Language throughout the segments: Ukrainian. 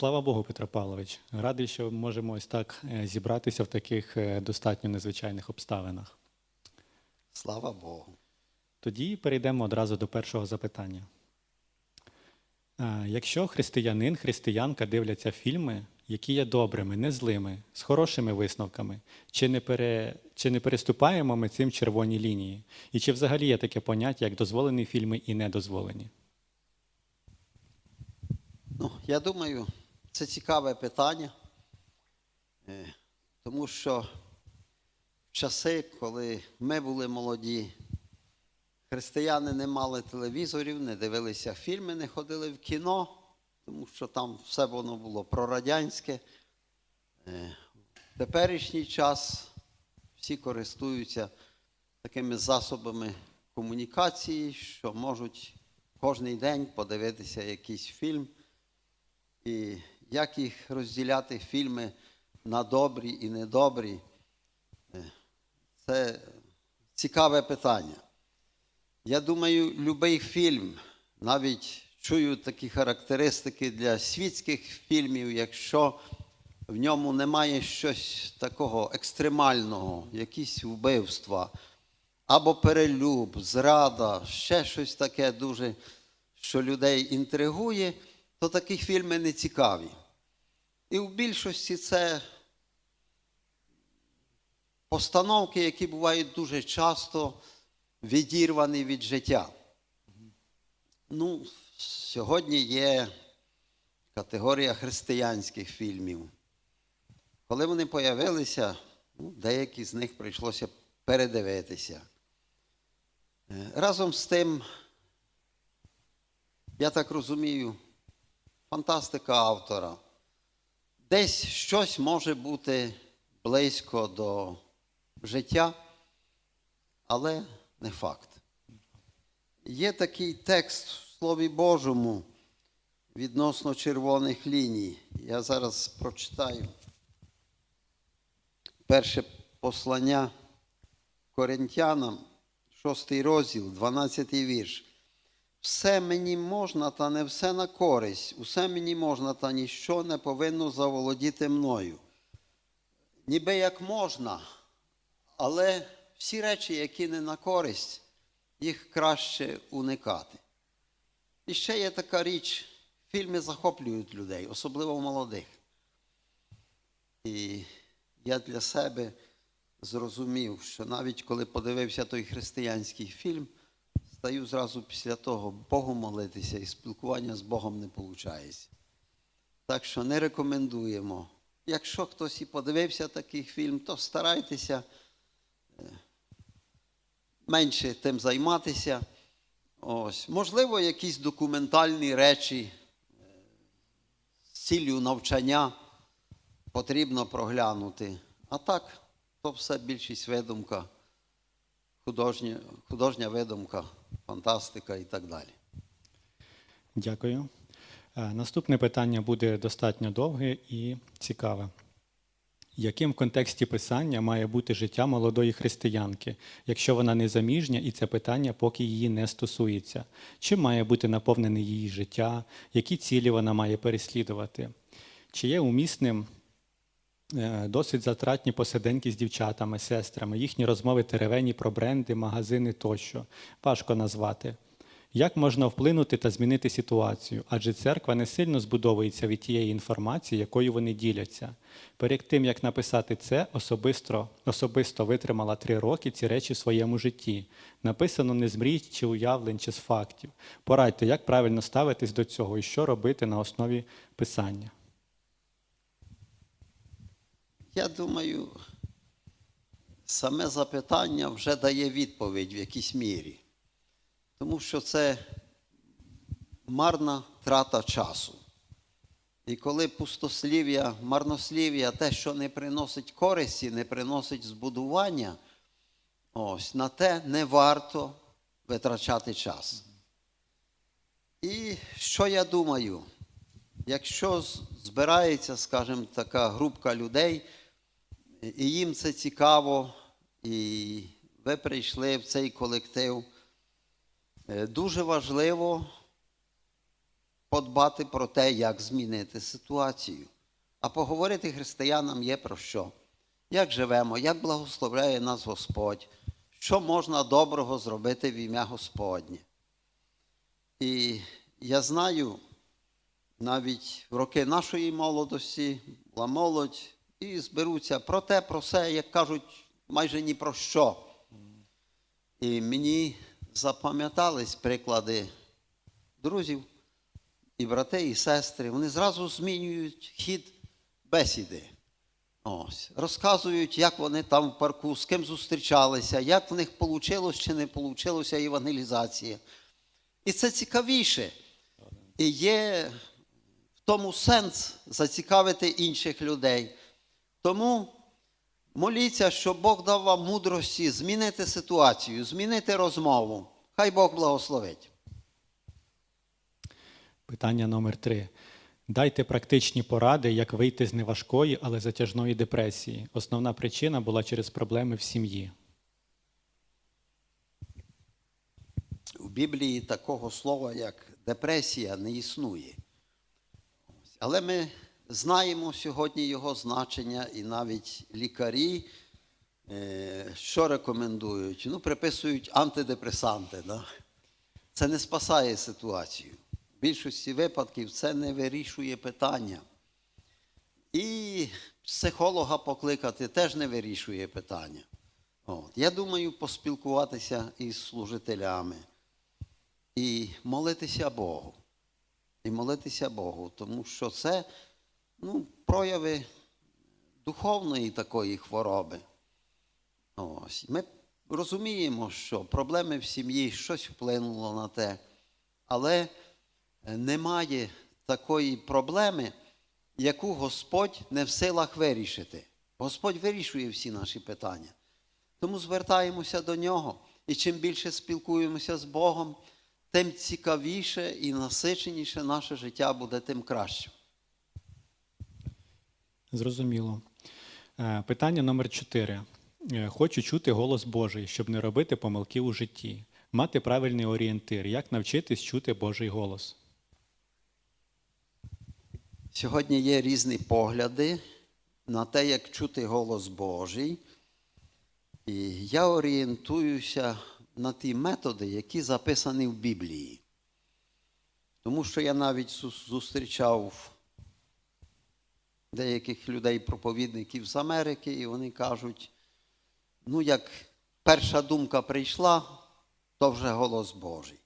Слава Богу, Петро Павлович. Радий, що можемо ось так е, зібратися в таких е, достатньо незвичайних обставинах. Слава Богу. Тоді перейдемо одразу до першого запитання. Якщо християнин, християнка дивляться фільми, які є добрими, не злими, з хорошими висновками, чи не, пере, чи не переступаємо ми цим червоні лінії? І чи взагалі є таке поняття, як дозволені фільми і недозволені? Ну, я думаю, це цікаве питання, Е, тому що в часи, коли ми були молоді, християни не мали телевізорів, не дивилися фільми, не ходили в кіно, тому що там все воно було прорадянське. Е, В теперішній час всі користуються такими засобами комунікації, що можуть кожен день подивитися якийсь фільм. І як їх розділяти фільми на добрі і недобрі, е, це цікаве питання. Я думаю, будь-який фільм, навіть чую такі характеристики для світських фільмів, якщо в ньому немає щось такого екстремального, якісь вбивства, або перелюб, зрада, ще щось таке дуже, що людей інтригує, то такі фільми не цікаві. І в більшості це постановки, які бувають дуже часто відірвані від життя. Ну, сьогодні є категорія християнських фільмів. Коли вони появилися, ну, деякі з них прийшлося передивитися. Е, Разом з тим, я так розумію, фантастика автора. Десь щось може бути близько до життя, але не факт. Є такий текст в Слові Божому відносно червоних ліній. Я зараз прочитаю перше послання Коринтянам, 6 розділ, 12 вірш. Все мені можна, та не все на користь, усе мені можна, та ніщо не повинно заволодіти мною. Ніби як можна, але всі речі, які не на користь, їх краще уникати. І ще є така річ, фільми захоплюють людей, особливо молодих. І я для себе зрозумів, що навіть коли подивився той християнський фільм, стаю зразу після того Богу молитися і спілкування з Богом не виходить. Так що не рекомендуємо. Якщо хтось і подивився такий фільм, то старайтеся е, менше тим займатися. Ось. Можливо, якісь документальні речі е, з ціллю навчання потрібно проглянути. А так, то все більшість видумка, художня, художня видумка, фантастика і так далі. Дякую. Е, Наступне питання буде достатньо довге і цікаве. Яким в контексті писання має бути життя молодої християнки, якщо вона не заміжня і це питання поки її не стосується? Чим має бути наповнене її життя, які цілі вона має переслідувати? Чи є умісним досить затратні посиденьки з дівчатами, сестрами, їхні розмови теревені про бренди, магазини тощо? Важко назвати. Як можна вплинути та змінити ситуацію? Адже церква не сильно збудовується від тієї інформації, якою вони діляться. Перед тим, як написати це, особисто, особисто витримала три роки ці речі в своєму житті. Написано не з мрій чи уявлень, чи з фактів. Порадьте, як правильно ставитись до цього і що робити на основі писання. Я думаю, саме запитання вже дає відповідь в якійсь мірі. Тому що це марна трата часу. І коли пустослів'я, марнослів'я, те, що не приносить користі, не приносить збудування, ось на те не варто витрачати час. І що я думаю? Якщо збирається, скажімо, така групка людей, і їм це цікаво, і ви прийшли в цей колектив, е, дуже важливо подбати про те, як змінити ситуацію. А поговорити християнам є про що. Як живемо, як благословляє нас Господь, що можна доброго зробити в ім'я Господнє. І я знаю, навіть в роки нашої молодості була молодь, і зберуться про те, про все, як кажуть, майже ні про що. І мені запам'ятались приклади друзів, і брати, і сестри. Вони зразу змінюють хід бесіди. Ось. Розказують, як вони там в парку, з ким зустрічалися, як в них вийшло чи не вийшла євангелізація. І це цікавіше. І є в тому сенс зацікавити інших людей. Тому моліться, щоб Бог дав вам мудрості змінити ситуацію, змінити розмову. Хай Бог благословить. Питання номер три. Дайте практичні поради, як вийти з неважкої, але затяжної депресії. Основна причина була через проблеми в сім'ї. У Біблії такого слова, як депресія, не існує. Але ми знаємо сьогодні його значення, і навіть лікарі, е, що рекомендують? Ну, приписують антидепресанти. Да? Це не спасає ситуацію. В більшості випадків це не вирішує питання. І психолога покликати теж не вирішує питання. От. Я думаю, поспілкуватися із служителями і молитися Богу. І молитися Богу, тому що це ну, прояви духовної такої хвороби. Ось. Ми розуміємо, що проблеми в сім'ї щось вплинуло на те, але немає такої проблеми, яку Господь не в силах вирішити. Господь вирішує всі наші питання. Тому звертаємося до нього. І чим більше спілкуємося з Богом, тим цікавіше і насиченіше наше життя буде, тим краще. Зрозуміло. Е, Питання номер чотири. Е, Хочу чути голос Божий, щоб не робити помилки у житті, мати правильний орієнтир. Як навчитись чути Божий голос? Сьогодні є різні погляди на те, як чути голос Божий. І я орієнтуюся на ті методи, які записані в Біблії. Тому що я навіть зустрічав деяких людей-проповідників з Америки, і вони кажуть: ну, як перша думка прийшла, то вже голос Божий.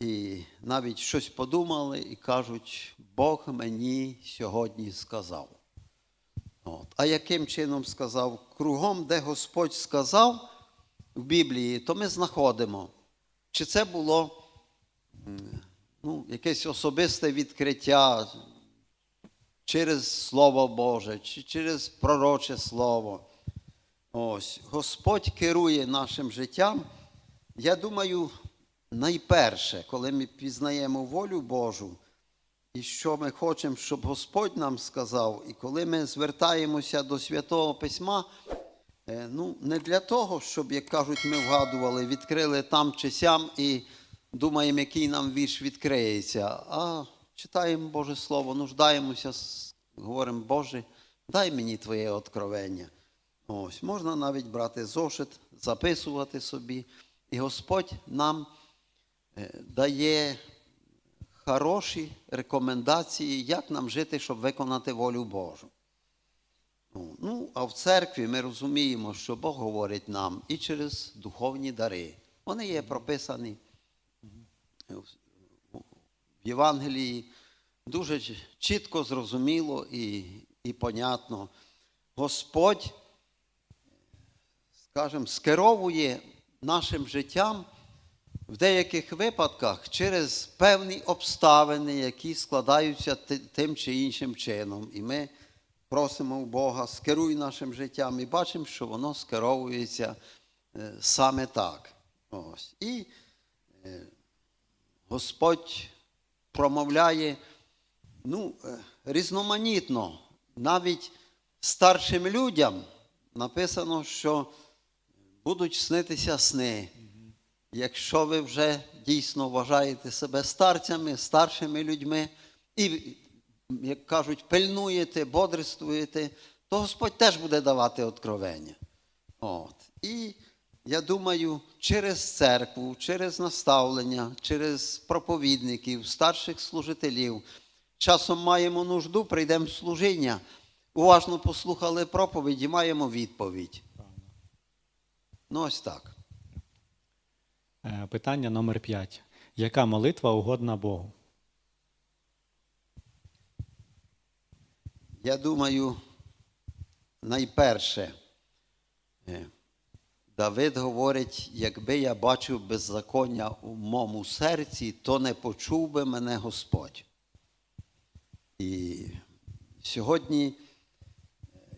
І навіть щось подумали і кажуть, Бог мені сьогодні сказав. От. А яким чином сказав? Кругом, де Господь сказав в Біблії, то ми знаходимо, чи це було ну, якесь особисте відкриття через Слово Боже, чи через пророче Слово. Ось, Господь керує нашим життям. Я думаю, найперше, коли ми пізнаємо волю Божу, і що ми хочемо, щоб Господь нам сказав, і коли ми звертаємося до Святого Письма, е, ну, не для того, щоб, як кажуть, ми вгадували, відкрили там чи сям і думаємо, який нам вірш відкриється, а читаємо Боже Слово, нуждаємося, говоримо, Боже, дай мені Твоє откровення. Ось, можна навіть брати зошит, записувати собі, і Господь нам е, дає хороші рекомендації, як нам жити, щоб виконати волю Божу. Ну, а в церкві ми розуміємо, що Бог говорить нам і через духовні дари. Вони є прописані Євангелії дуже чітко, зрозуміло і, і понятно. Господь, скажімо, скеровує нашим життям в деяких випадках через певні обставини, які складаються тим чи іншим чином. І ми просимо у Бога, скеруй нашим життям, і бачимо, що воно скеровується е, саме так. Ось. І е, Господь промовляє ну, е, різноманітно. Навіть старшим людям написано, що будуть снитися сни. якщо ви вже дійсно вважаєте себе старцями, старшими людьми, і, як кажуть, пильнуєте, бодрствуєте, то Господь теж буде давати откровення. От. І я думаю, через церкву, через наставлення, через проповідників, старших служителів, часом маємо нужду, прийдемо в служіння, уважно послухали проповіді, маємо відповідь. Ну, ось так. Е, Питання номер 5. Яка молитва угодна Богу? Я думаю, найперше, е, Давид говорить, якби я бачив беззаконня у моєму серці, то не почув би мене Господь. І сьогодні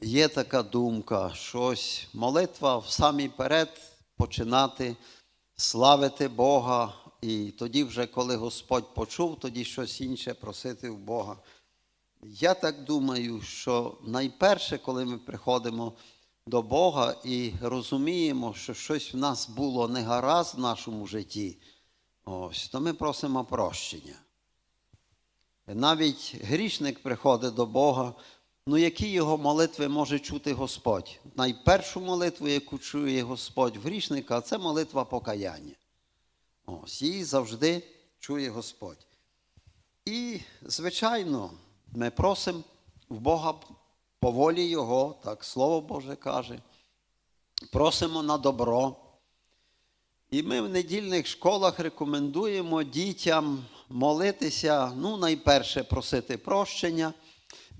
є така думка, що ось молитва в самий перед починати славити Бога, і тоді, вже коли Господь почув, тоді щось інше просити в Бога. Я так думаю, що найперше, коли ми приходимо до Бога і розуміємо, що щось в нас було негаразд в нашому житті, ось, то ми просимо прощення. Навіть грішник приходить до Бога, ну які його молитви може чути Господь? Найпершу молитву, яку чує Господь в грішника, це молитва покаяння. Ось, її завжди чує Господь. І, звичайно, ми просимо в Бога по волі Його, так Слово Боже каже, просимо на добро. І ми в недільних школах рекомендуємо дітям молитися, ну, найперше просити прощення,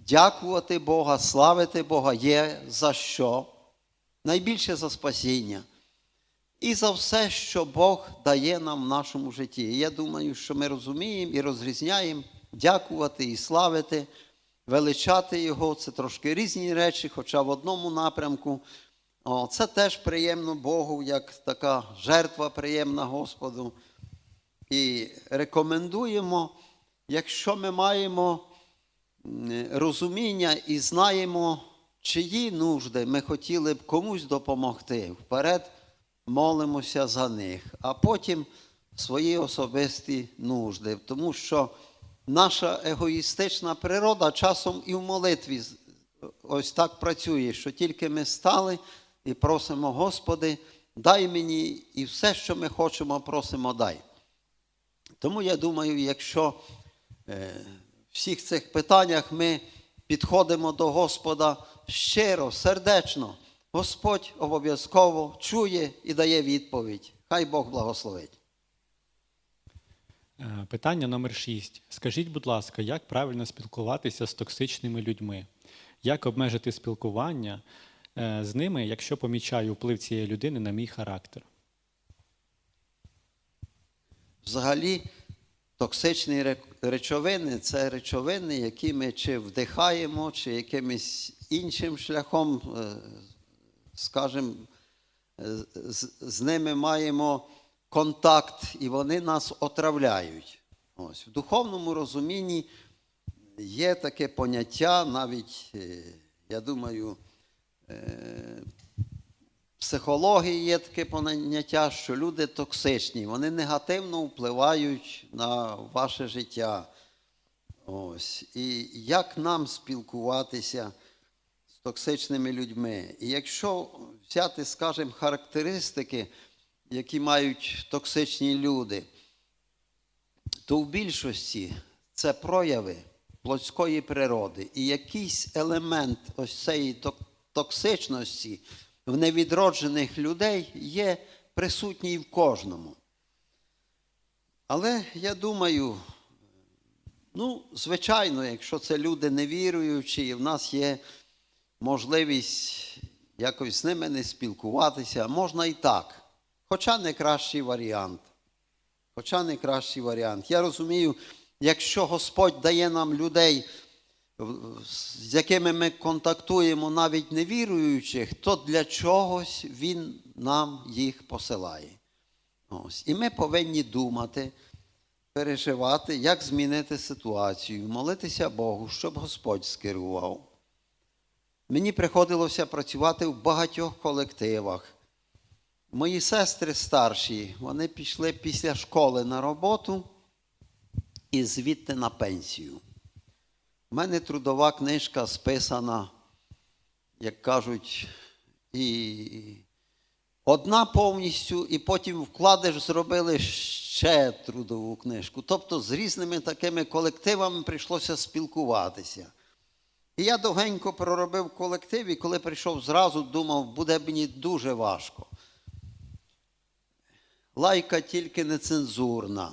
дякувати Бога, славити Бога є за що? Найбільше за спасіння. І за все, що Бог дає нам в нашому житті. І я думаю, що ми розуміємо і розрізняємо дякувати і славити, величати Його. Це трошки різні речі, хоча в одному напрямку. О, це теж приємно Богу, як така жертва приємна Господу. І рекомендуємо, якщо ми маємо розуміння і знаємо, чиї нужди ми хотіли б комусь допомогти, вперед молимося за них, а потім свої особисті нужди. Тому що наша егоїстична природа часом і в молитві ось так працює, що тільки ми стали і просимо, Господи, дай мені і все, що ми хочемо, просимо, дай. Тому я думаю, якщо е, в всіх цих питаннях ми підходимо до Господа щиро, сердечно, Господь обов'язково чує і дає відповідь. Хай Бог благословить. Е, Питання номер 6. Скажіть, будь ласка, як правильно спілкуватися з токсичними людьми? Як обмежити спілкування е, з ними, якщо помічаю вплив цієї людини на мій характер? Взагалі, токсичні речовини це речовини, які ми чи вдихаємо, чи якимось іншим шляхом, е, скажімо, з ними маємо контакт, і вони нас отравляють. Ось. В духовному розумінні є таке поняття, навіть, е, я думаю, е, психології є таке поняття, що люди токсичні, вони негативно впливають на ваше життя. Ось. І як нам спілкуватися з токсичними людьми? І якщо взяти, скажімо, характеристики, які мають токсичні люди, то в більшості це прояви плотської природи. І якийсь елемент ось цієї токсичності в невідроджених людей є присутній в кожному. Але я думаю, ну, звичайно, якщо це люди невіруючі, і в нас є можливість якось з ними не спілкуватися, можна і так. Хоча не кращий варіант. Хоча не кращий варіант. Я розумію, якщо Господь дає нам людей, з якими ми контактуємо, навіть невіруючих, то для чогось Він нам їх посилає. Ось. І ми повинні думати, переживати, як змінити ситуацію, молитися Богу, щоб Господь скерував. Мені приходилося працювати в багатьох колективах. Мої сестри старші, вони пішли після школи на роботу і звідти на пенсію. У мене трудова книжка списана, як кажуть, і одна повністю, і потім вкладиш, зробили ще трудову книжку. Тобто з різними такими колективами прийшлося спілкуватися. І я довгенько проробив в колективі, коли прийшов зразу, думав, буде мені дуже важко. Лайка тільки нецензурна,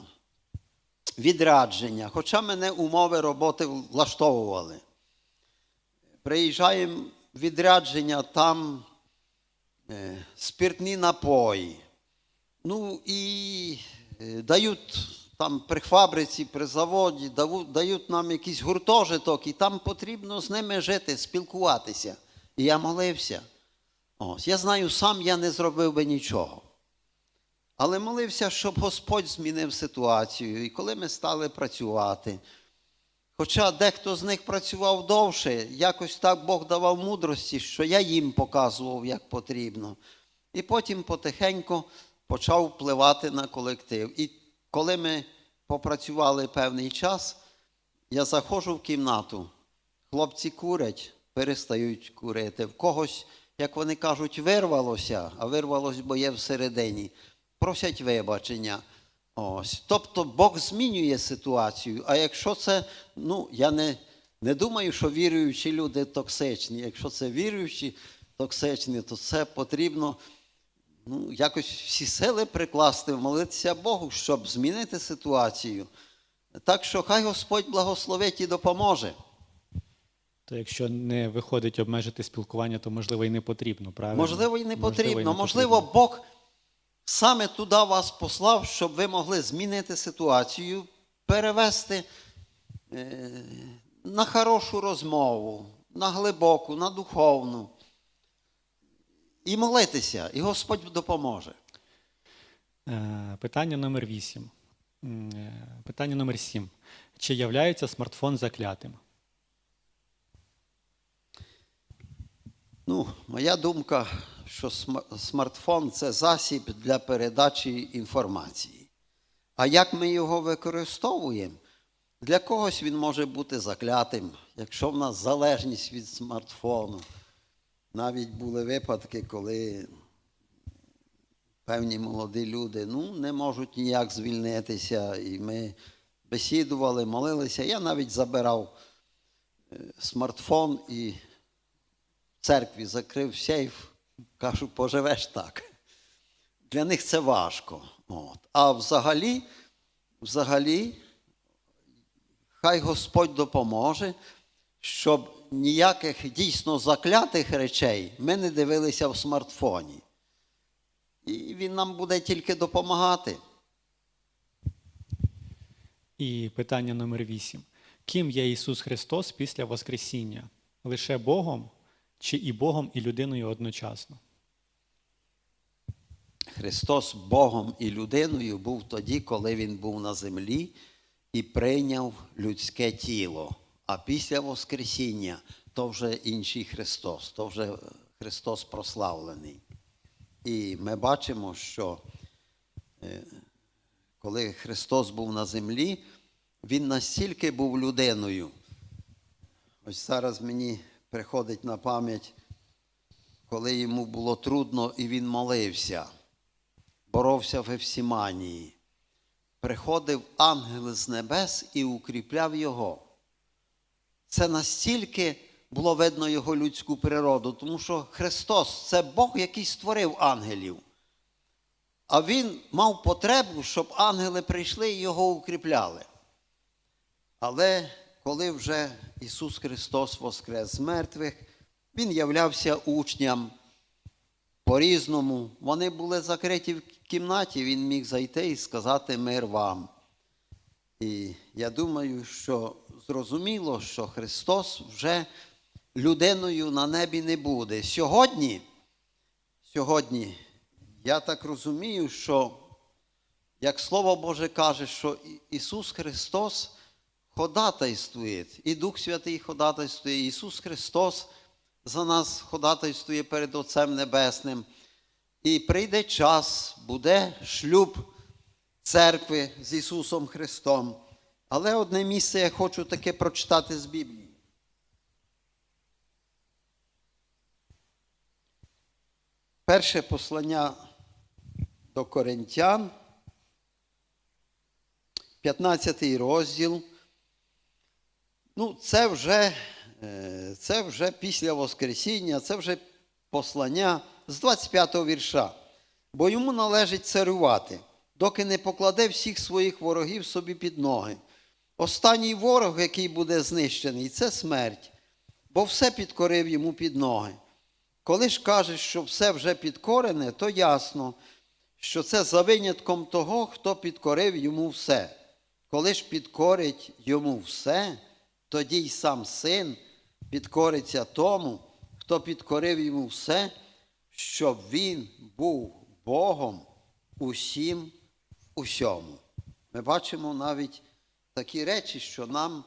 відрядження, хоча мене умови роботи влаштовували. Приїжджаємо в відрядження, там е, спиртні напої. Ну і е, дають там при фабриці, при заводі, дають нам якийсь гуртожиток, і там потрібно з ними жити, спілкуватися. І я молився. Ось, я знаю, сам я не зробив би нічого. Але молився, щоб Господь змінив ситуацію. І коли ми стали працювати, хоча дехто з них працював довше, якось так Бог давав мудрості, що я їм показував, як потрібно. І потім потихеньку почав впливати на колектив. І коли ми попрацювали певний час, я заходжу в кімнату, хлопці курять, перестають курити. В когось, як вони кажуть, вирвалося, а вирвалось, бо є всередині. Просять вибачення. Ось. Тобто Бог змінює ситуацію. А якщо це, ну, я не, не думаю, що віруючі люди токсичні. Якщо це віруючі токсичні, то це потрібно ну, якось всі сили прикласти, молитися Богу, щоб змінити ситуацію. Так що хай Господь благословить і допоможе. То якщо не виходить обмежити спілкування, то можливо і не потрібно, правильно? Можливо, і не потрібно. і не Можливо. Бог саме туди вас послав, щоб ви могли змінити ситуацію, перевести е, на хорошу розмову, на глибоку, на духовну. І молитися, і Господь допоможе. Е, Питання номер 8. Питання номер 7. Чи являється смартфон заклятим? Ну, моя думка, що см- смартфон це засіб для передачі інформації. А як ми його використовуємо? Для когось він може бути заклятим, якщо в нас залежність від смартфону. Навіть були випадки, коли певні молоді люди ну, не можуть ніяк звільнитися. І ми бесідували, молилися. Я навіть забирав е, смартфон і в церкві закрив сейф, кажу, поживеш так. Для них це важко. От. А взагалі, взагалі, хай Господь допоможе, щоб ніяких дійсно заклятих речей ми не дивилися в смартфоні. І він нам буде тільки допомагати. І питання номер 8. Ким є Ісус Христос після Воскресіння? Лише Богом чи і Богом, і людиною одночасно? Христос Богом і людиною був тоді, коли Він був на землі і прийняв людське тіло. А після Воскресіння то вже інший Христос, то вже Христос прославлений. І ми бачимо, що е, коли Христос був на землі, Він настільки був людиною. Ось зараз мені приходить на пам'ять, коли йому було трудно і він молився боровся в Евсіманії. Приходив ангел з небес і укріпляв його. Це настільки було видно його людську природу, тому що Христос це Бог, який створив ангелів. А Він мав потребу, щоб ангели прийшли і його укріпляли. Але коли вже Ісус Христос воскрес з мертвих, Він являвся учням по-різному. Вони були закриті в кімнаті, він міг зайти і сказати мир вам. І я думаю, що зрозуміло, що Христос вже людиною на небі не буде. Сьогодні, сьогодні, я так розумію, що як Слово Боже каже, що Ісус Христос ходатайствує, і Дух Святий ходатайствує, Ісус Христос за нас ходатайствує перед Отцем Небесним. І прийде час, буде шлюб церкви з Ісусом Христом. Але одне місце я хочу таке прочитати з Біблії. Перше послання до Коринтян, 15 розділ. Ну, це вже, е, це вже після Воскресіння, це вже послання з 25 го вірша. Бо йому належить царювати, доки не покладе всіх своїх ворогів собі під ноги. Останній ворог, який буде знищений, це смерть, бо все підкорив йому під ноги. Коли ж кажеш, що все вже підкорене, то ясно, що це за винятком того, хто підкорив йому все. Коли ж підкорить йому все, тоді й сам син підкориться тому, хто підкорив йому все, щоб він був Богом усім усьому. Ми бачимо навіть такі речі, що нам,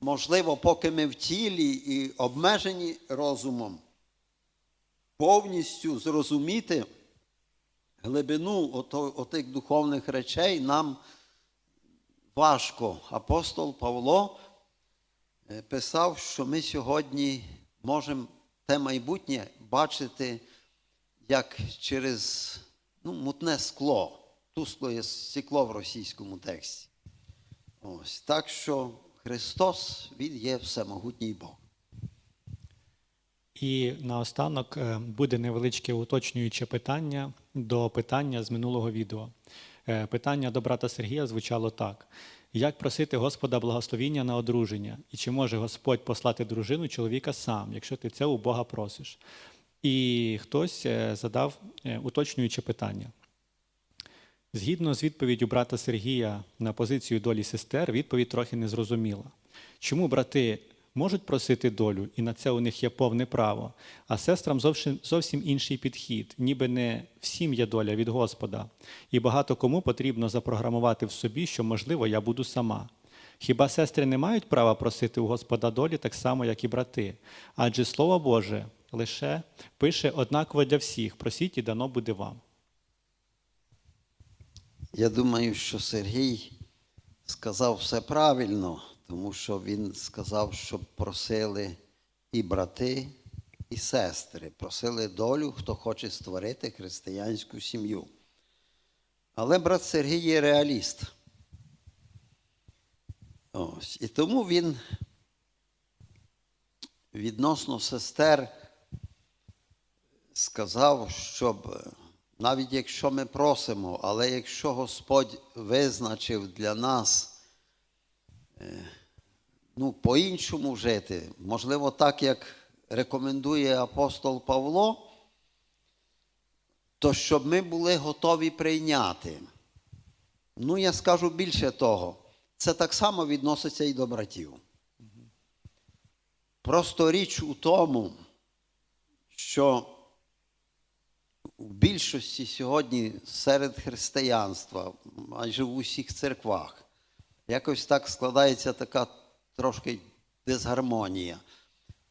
можливо, поки ми в тілі і обмежені розумом, повністю зрозуміти глибину отих духовних речей нам важко. Апостол Павло писав, що ми сьогодні можемо те майбутнє бачити як через ну, мутне скло. Тускло є стекло в російському тексті. Ось. Так що Христос, Він є всемогутній Бог. І наостанок е, буде невеличке уточнююче питання до питання з минулого відео. Е, Питання до брата Сергія звучало так: як просити Господа благословіння на одруження? І чи може Господь послати дружину чоловіка сам, якщо ти це у Бога просиш? І хтось е, задав е, уточнююче питання. Згідно з відповіддю брата Сергія на позицію долі сестер, відповідь трохи незрозуміла. Чому брати можуть просити долю, і на це у них є повне право, а сестрам зовсім, зовсім інший підхід, ніби не всім є доля від Господа, і багато кому потрібно запрограмувати в собі, що, можливо, я буду сама. Хіба сестри не мають права просити у Господа долі так само, як і брати? Адже Слово Боже лише пише однаково для всіх: просіть і дано буде вам. Я думаю, що Сергій сказав все правильно, тому що він сказав, щоб просили і брати, і сестри, просили долю, хто хоче створити християнську сім'ю. Але брат Сергій є реаліст. Ось. І тому він відносно сестер сказав, щоб е, навіть якщо ми просимо, але якщо Господь визначив для нас е, ну, по-іншому жити, можливо, так, як рекомендує апостол Павло, то щоб ми були готові прийняти. Ну, я скажу більше того, це так само відноситься і до братів. Просто річ у тому, що в більшості сьогодні серед християнства, майже в усіх церквах, якось так складається така трошки дисгармонія.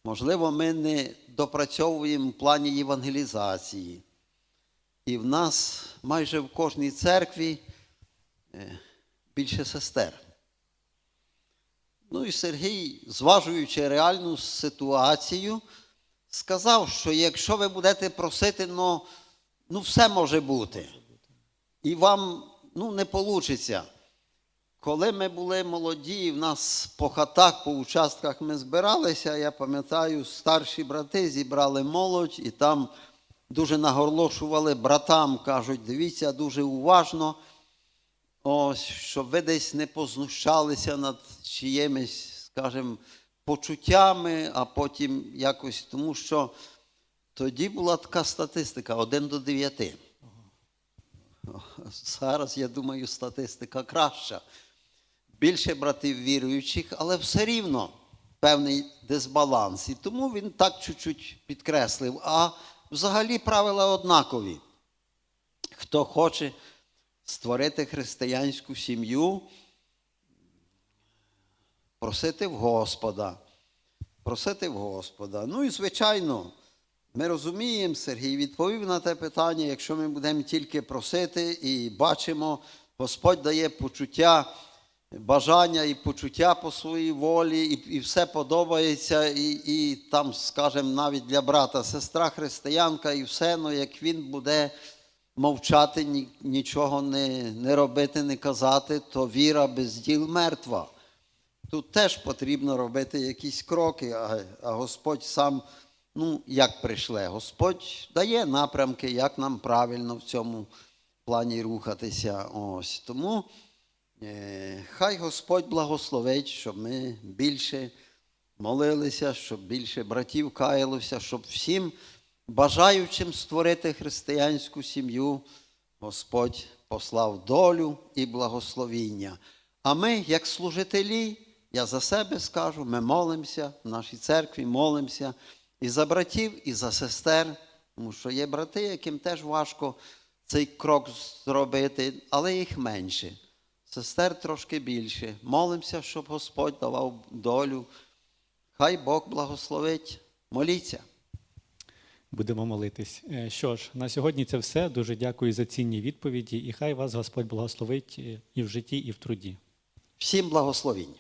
Можливо, ми не допрацьовуємо в плані євангелізації. І в нас майже в кожній церкві е, більше сестер. Ну і Сергій, зважуючи реальну ситуацію, сказав, що якщо ви будете просити, ну, ну все може бути. І вам ну, не вийде. Коли ми були молоді, в нас по хатах, по участках ми збиралися, я пам'ятаю, старші брати зібрали молодь і там дуже наголошували братам, кажуть, дивіться дуже уважно, ось, щоб ви десь не познущалися над чиїмись, скажімо, почуттями, а потім якось, тому що тоді була така статистика 1 до 9. Зараз, я думаю, статистика краща. Більше братів віруючих, але все рівно певний дисбаланс. І тому він так чуть-чуть підкреслив. А взагалі правила однакові. Хто хоче створити християнську сім'ю, просити в Господа. Просити в Господа. Ну і, звичайно, Ми розуміємо, Сергій відповів на те питання, якщо ми будемо тільки просити і бачимо, Господь дає почуття, бажання і почуття по своїй волі, і, і все подобається, і, і там, скажімо, навіть для брата, сестра християнка, і все, ну як він буде мовчати, ні, нічого не, не робити, не казати, то віра без діл мертва. Тут теж потрібно робити якісь кроки, а, а Господь сам, ну, як прийшле, Господь дає напрямки, як нам правильно в цьому плані рухатися. Ось. Тому хай Господь благословить, щоб ми більше молилися, щоб більше братів каялося, щоб всім бажаючим створити християнську сім'ю, Господь послав долю і благословіння. А ми, як служителі, я за себе скажу, ми молимося в нашій церкві, молимося і за братів, і за сестер, тому що є брати, яким теж важко цей крок зробити, але їх менше. Сестер трошки більше. Молимося, щоб Господь давав долю. Хай Бог благословить. Моліться. Будемо молитись. Е, Що ж, на сьогодні це все. Дуже дякую за цінні відповіді, і хай вас Господь благословить е, і в житті, і в труді. Всім благословінь.